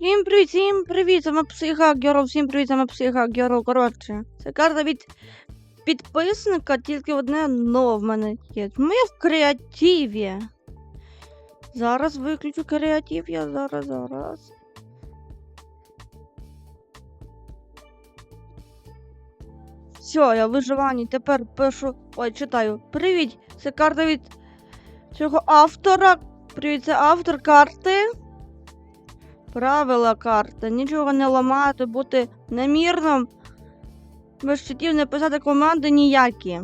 Всім привіт, всім привіт, саме психа Герл, всім привіт, саме психа Герл. Коротше, це карта від підписника, тільки одне но в мене є. Ми в креативі. Зараз виключу креатив, я зараз, зараз. Все, я в виживанні. Тепер пишу. Ой, читаю. Привіт! Це карта від цього автора. Привіт, це автор карти. Правила карти. Нічого не ламати, бути немірним. Без щитів не писати команди ніякі.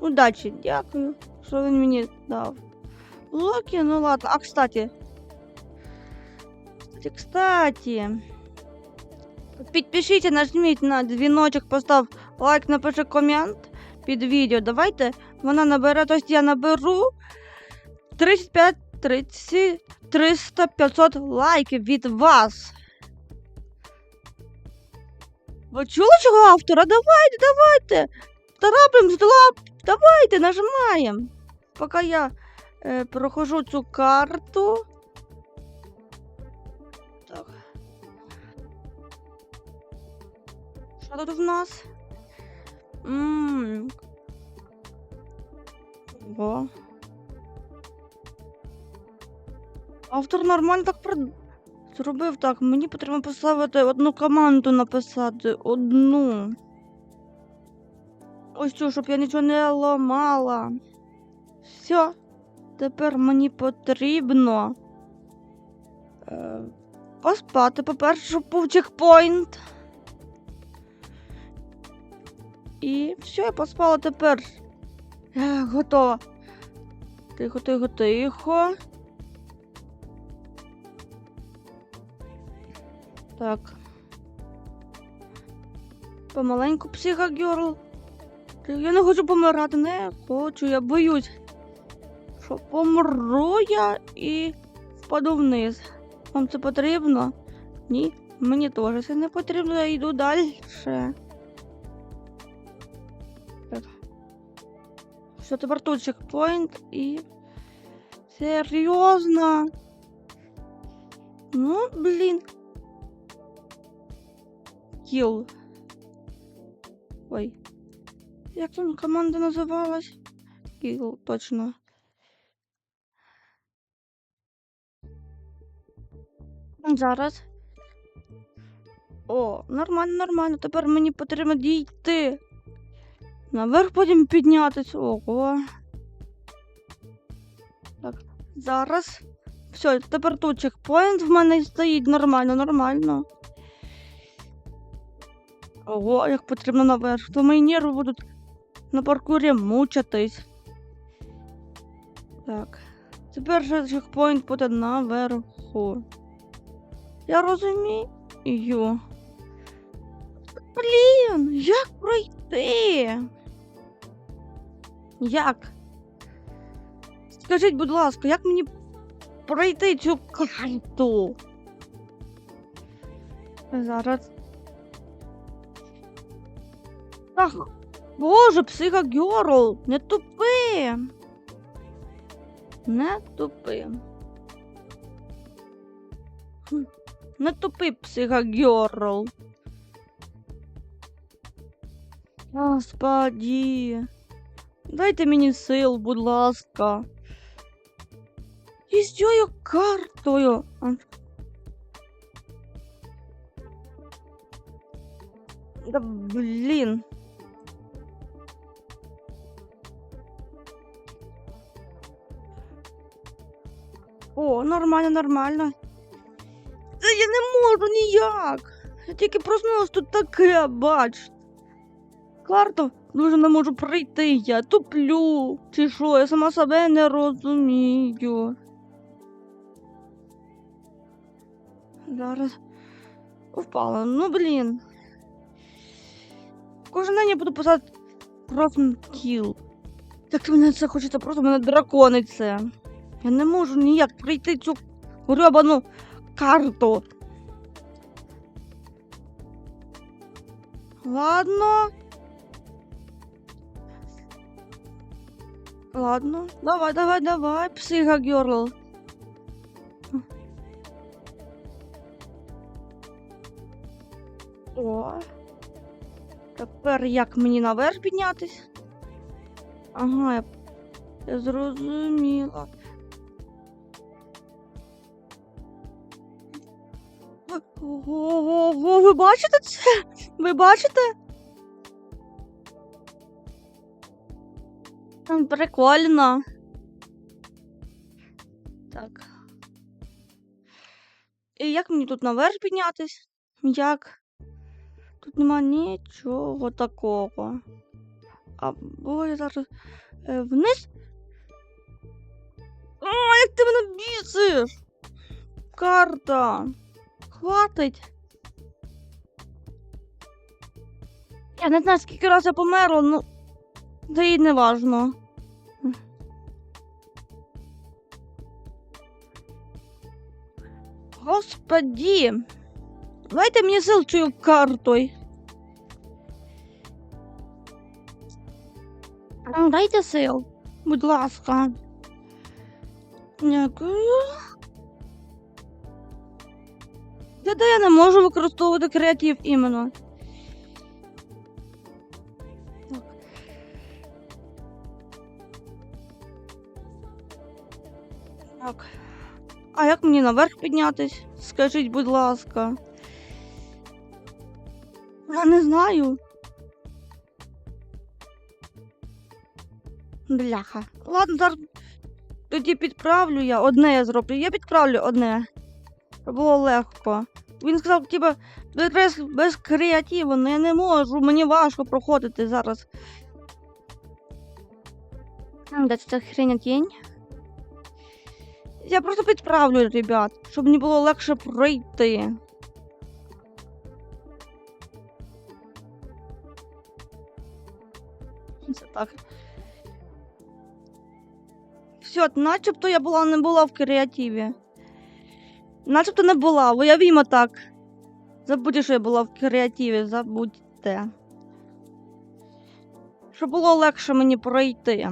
Удачі, дякую, що він мені дав. Блоки, ну ладно. А кстати. Кстати, кстати. Підпишіться, нажміть на дзвіночок, постав лайк, напиши комент під відео. Давайте вона набере, тобто я наберу 35 30 300 500 лайків від вас. Ви чули чого автора? Давайте, давайте. Тарапим злап. Давайте, нажимаємо. Поки я е, прохожу цю карту. Так. Що тут в нас? Ммм. Автор нормально так про... зробив так. Мені потрібно поставити одну команду написати. Одну. Ось цю, щоб я нічого не ламала. Все. Тепер мені потрібно. Е, поспати, по-перше, щоб був чекпоінт. І все, я поспала тепер. Е, готова. Тихо, тихо, тихо. Так. Помаленьку психа герл. Я не хочу помирати, не хочу, я боюсь. Що помру я і впаду вниз. Вам це потрібно? Ні, мені теж це не потрібно, я йду далі. Так. Все, тепер тут чекпоінт і. Серйозно. Ну, блін. Кіл. Ой. Як там команда називалась? Кіл, точно. Зараз. О, нормально, нормально. Тепер мені потрібно дійти. Наверх потім піднятися. Ого. Так, зараз. Все, тепер тут чекпоінт в мене стоїть нормально, нормально. Ого, як потрібно наверх. То мої нерви будуть на паркурі мучитись. Так. Тепер же чекпоінт буде наверху. Я розумію. Блін, як пройти? Як? Скажіть, будь ласка, як мені пройти цю карту? Зараз. Ах, боже, психа Герл, не тупи. Не тупи. Не тупи, психа Герл. Господи. Дайте мені сил, будь ласка. І з цією картою. Да блін. О, нормально, нормально. Та я не можу ніяк. Я тільки проснулась тут таке, бач. Карту дуже не можу пройти, я туплю. Чи що, я сама себе не розумію. Зараз впала. Ну блін. Кожен день я буду писати просто кіл. Так мене це хочеться просто мене драконить це. Я не можу ніяк пройти цю гребану карту. Ладно. Ладно. Давай, давай, давай, психа Герл. О. Тепер як мені наверх піднятись? Ага, я, я зрозуміла. Ого, ви бачите це? Ви бачите? М, Прикольно. Так. І як мені тут наверх піднятись? Як? Тут нема нічого такого. Або я зараз е, вниз. О, як ти мене бісиш! Карта. Хватить. Я не знаю, скільки разів я померла, ну. Та й не важно. Господі. Дайте мені сил цією картою. Дайте сил, будь ласка. Дякую. Де я не можу використовувати креатив іменно. Так. А як мені наверх піднятись? Скажіть, будь ласка. Я не знаю. Бляха. Ладно, зараз тоді підправлю я. Одне я зроблю. Я підправлю одне. Було легко. Він сказав, типа, без, без креативу, ну я не можу, мені важко проходити зараз. Де це хрень тінь? Я просто підправлю, ребят, щоб мені було легше пройти. Це так. Все, начебто я була не була в креативі. Начебто не була, уявімо так. Забудьте, що я була в креативі, забудьте. Щоб було легше мені пройти.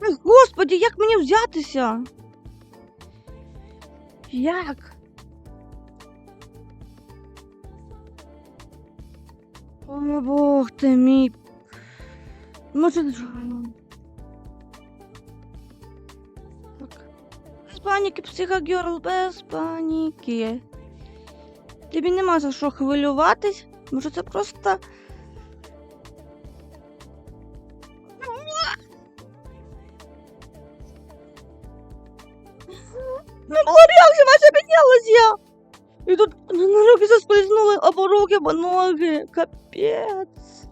Ой, Господі, як мені взятися? Як? О, Бог ти мій. Може. Паніки, психогерл, без паніки. Тобі нема за що хвилюватись. Може це просто. Не було реакції, майже піднялась я. І тут на руки заскользнули, або руки, або ноги. Капець.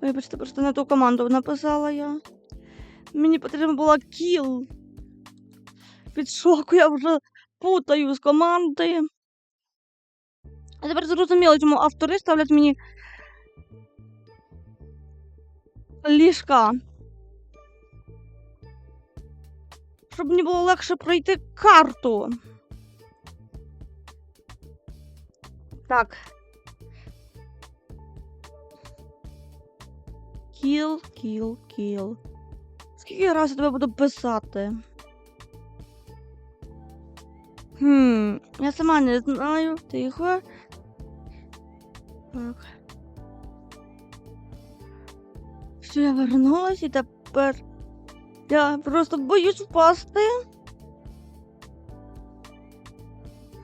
Вибачте, просто не ту команду написала я. Мені потрібна була кіл. Від шоку я вже путаю з команди. А тепер зрозуміло, чому автори ставлять мені ліжка. Щоб мені було легше пройти карту. Так. Кіл, кіл, кіл. Скільки разів я тебе буду писати? Хм, я сама не знаю. Тихо. Так. Що я вернулась і тепер. Я просто боюсь впасти.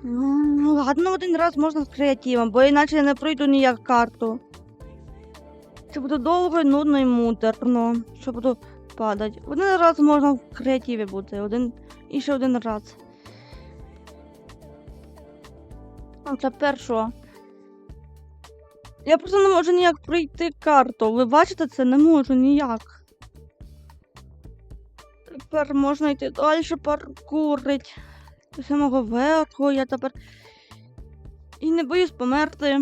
Ну, ладно, один раз можна з креативом, бо іначе я не пройду ніяк карту. Це буде довго, нудно і муторно, що буду падати. Один раз можна в креативі бути, один і ще один раз. А тепер що? Я просто не можу ніяк пройти карту. Ви бачите це? Не можу ніяк. Тепер можна йти далі паркурить. До самого верху я тепер. І не боюсь померти.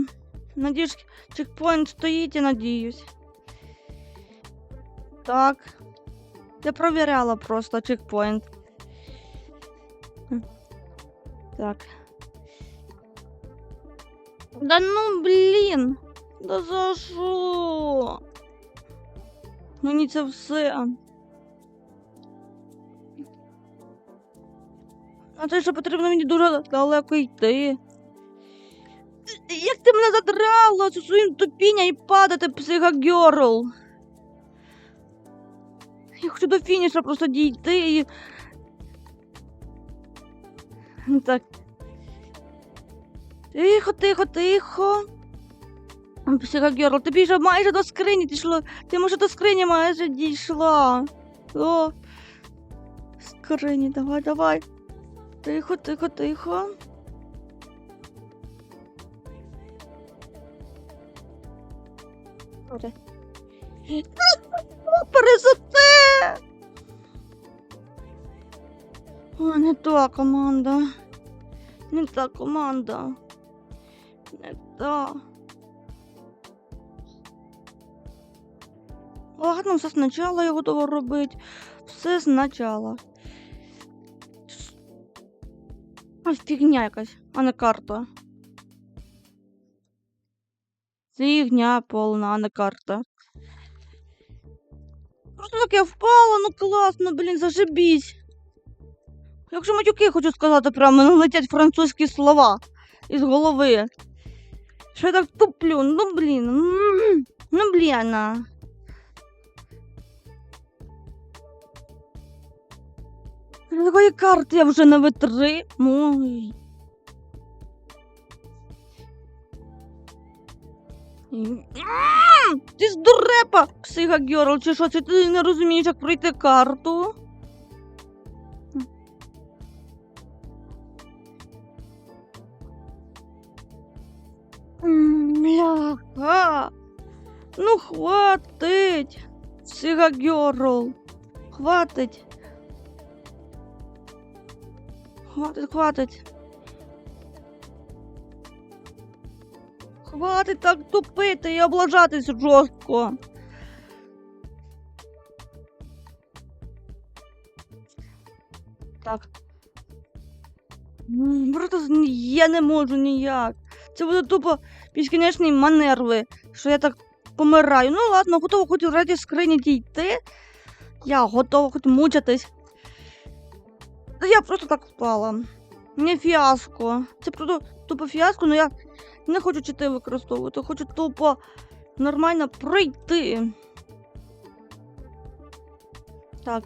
Надіюсь, чекпоінт стоїть і надіюсь. Так. Я провіряла просто чекпоінт. Так. Да ну блін. Да за що? Мені це все. А це що потрібно мені дуже далеко йти. Як ти мене задрала зі своїм тупіння і падати, психогерл? Я хочу до фініша просто дійти і. Ну Так. Тихо, тихо, тихо. Психогерл, тобі вже майже до скрині дійшло. Ти може до скрині майже дійшла. О. Скрині, давай, давай. Тихо, тихо, тихо. Добре. Пересоте! О, не та команда. Не та команда. Не та. Ладно, все спочатку я готова робити. Все спочатку. А фігня якась, а не карта. Фігня повна, а не карта. Просто так я впала, ну класно, блін, зажибісь. Якщо матюки хочу сказати прямо, мене летять французькі слова із голови. Що я так туплю? Ну блін. Ну блін. Такої карти я вже не витримую. Ти з дурепа, психогерл, чи що? Це ти не розумієш, як пройти карту? Бляха. Ну, хватить. Психогерл. Хватить. Хватить, хватить. Хватить так тупити і облажатись жорстко. Так. Просто я не можу ніяк. Це буде тупо безкінечні манерви, що я так помираю. Ну ладно, готова хоч раді скрині дійти. Я готова хоч мучитись. Я просто так впала. Не фіаско. Це просто тупо фіаско, але я не хочу чити використовувати, хочу тупо нормально пройти. Так.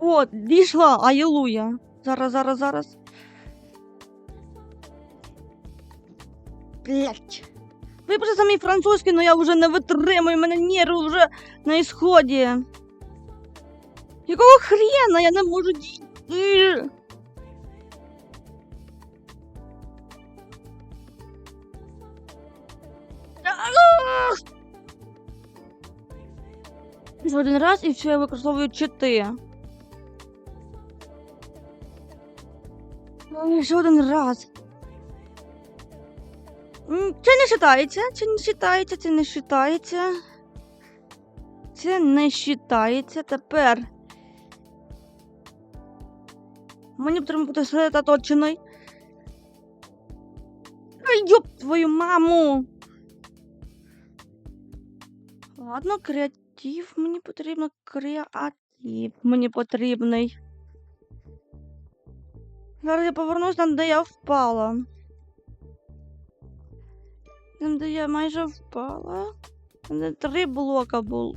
О, дійшла, алілуя. Зараз, зараз, зараз. Блять. Вибачте за мій французький, але я вже не витримую, мене нерви вже на ісході. Якого хрена я не можу дійти? Ще один раз і все я використовую чити. Ще один раз. Це не считається, це не считається, це не считається. Це не считається тепер. Мені потрібно бути сосредоточений. Ай, йоп твою маму. Ладно, креатив. Мені потрібно креатив. Мені потрібний. Зараз я повернусь там, де я впала. Там, де я майже впала. Де три блока було.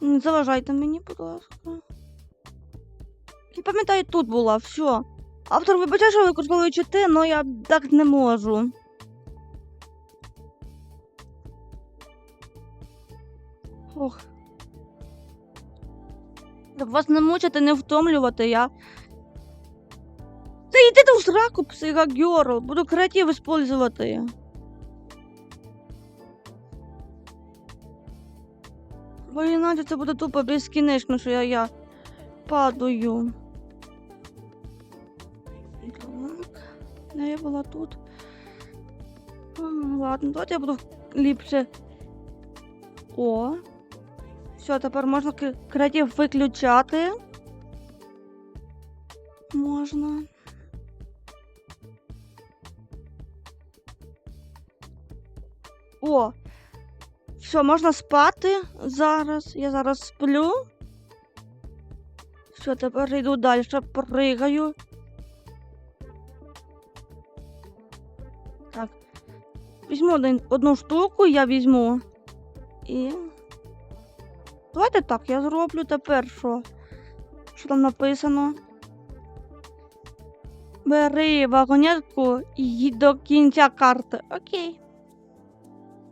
Не заважайте мені, будь ласка. Я пам'ятаю, тут була, все. Автор вибачає, що використовую чити, але я так не можу. Ох. Так вас не мучити, не втомлювати, я. Та йди в сраку, психогерл. Буду креатив использувати. Бо іначе це буде тупо безкінечно, що я, я падаю. Так. Я була тут? Ладно, давайте я буду ліпше. О. Все, тепер можна кре- креатив виключати. Можна. О! Все, можна спати зараз. Я зараз сплю. Все, тепер йду далі, пригаю. Так. Візьму один, одну штуку, я візьму. І. Давайте так, я зроблю тепер що? Що там написано? Бери вагонетку і їдь до кінця карти. Окей.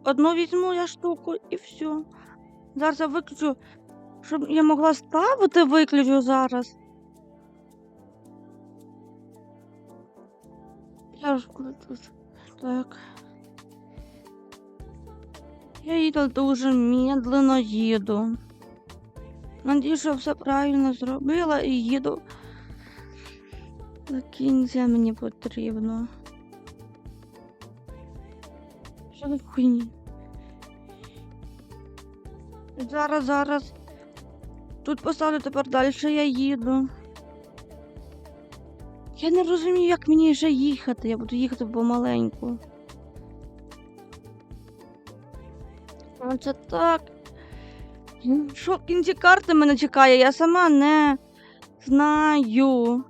Одну візьму я штуку і все. Зараз я виключу, щоб я могла ставити, виключу зараз. Я ж включу. Так. Я їду дуже медленно їду. Надіюсь, що все правильно зробила і їду. До кінця мені потрібно. Що за хуйні? Зараз, зараз. Тут поставлю тепер далі, я їду. Я не розумію, як мені вже їхати. Я буду їхати помаленьку. Оце так. Що в кінці карти мене чекає? Я сама не знаю.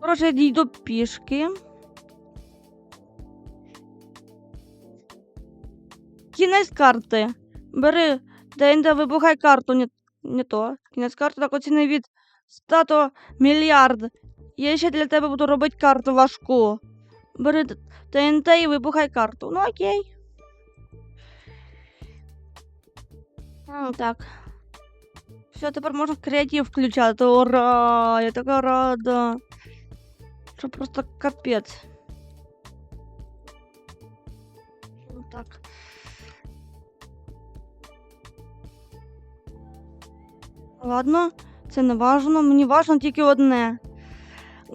Коротше, я дійду пішки. Кінець карти. Бери ДНД, вибухай карту, не, не то. Кінець карти так оціни від 100 до мільярд. Я ще для тебе буду робити карту важку. Бери ТНТ і вибухай карту. Ну окей. М, Так. Все, тепер можна креатив включати. Ура! Я така рада. Що просто капець. Ну, Так. Ладно, це не важно. Мені важно тільки одне.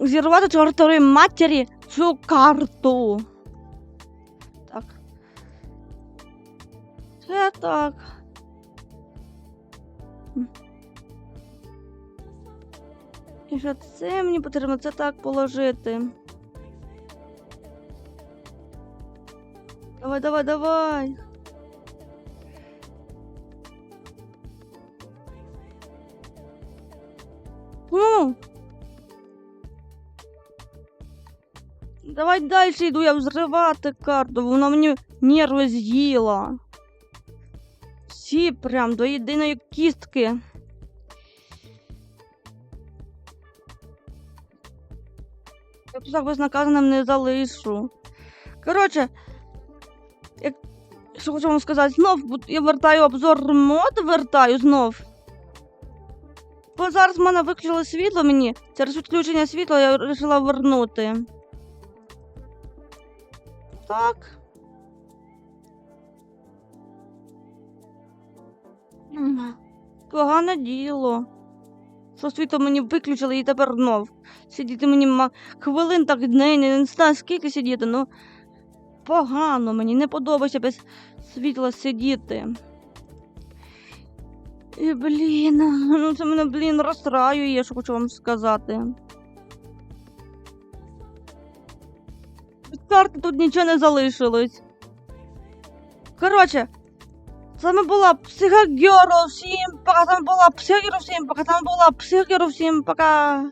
Зірвати чортової матері цю карту. Так. Це так. І що це мені потрібно це так положити. Давай, давай, давай. Давай далі йду, я взривати карту, вона мені нерви з'їла. Всі прям до єдиної кістки. Я так безнаказаним не залишу. Коротше, як... що хочу вам сказати, знов я вертаю обзор мод, вертаю знов. Бо зараз в мене виключили світло мені. Через відключення світла я вирішила вернути. Так. Погане діло. Що світло мені виключили і тепер знов. Сидіти мені хвилин так не, не знаю скільки сидіти, ну погано мені не подобається без світла сидіти. І, блін, ну це мене, блін, розстраює, що хочу вам сказати. Від карти тут нічого не залишилось. Коротше, вами була Психогерл, всім пока, там була Психогерл, всім пока, там була Психогерл, всім пока.